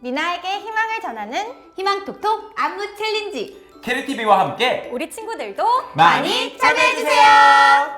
미나에게 희망을 전하는 희망톡톡 안무 챌린지 캐리티비와 함께 우리 친구들도 많이 참여해주세요.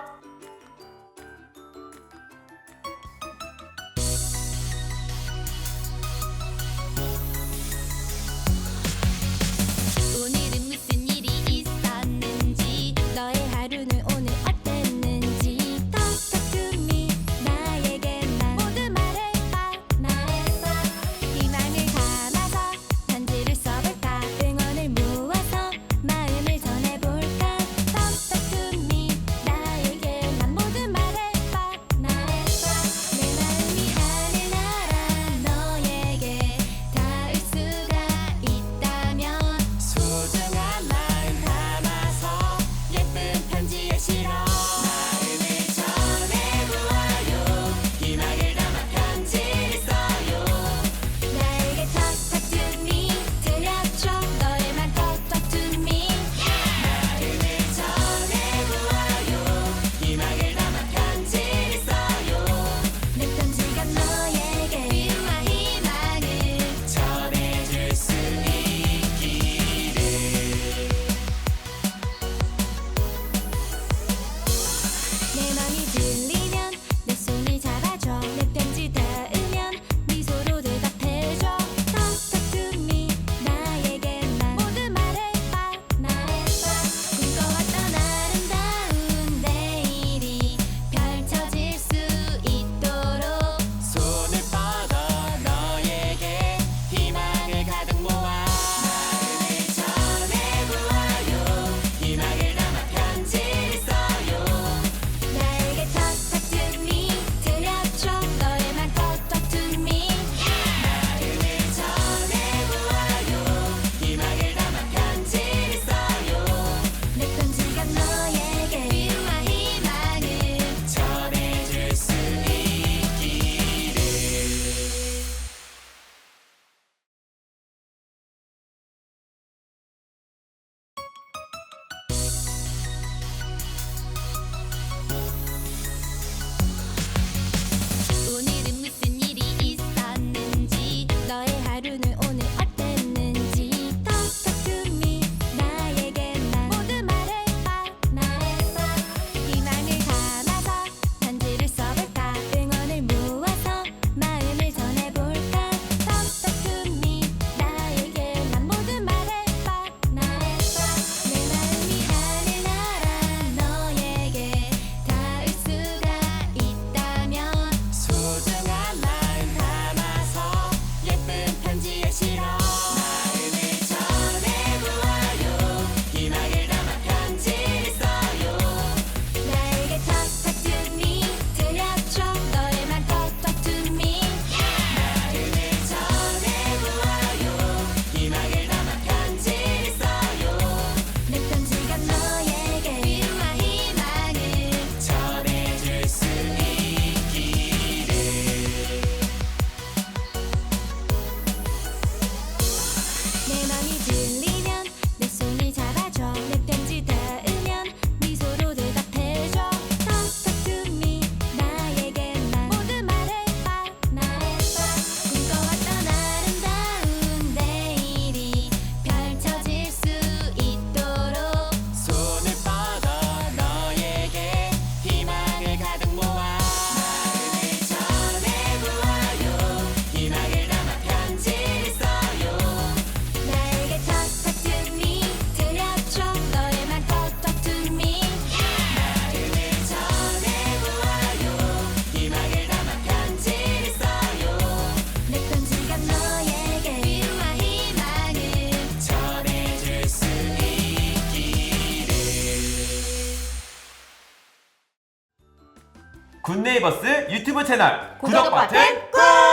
굿네이버스 유튜브 채널 구독 버튼 꾹!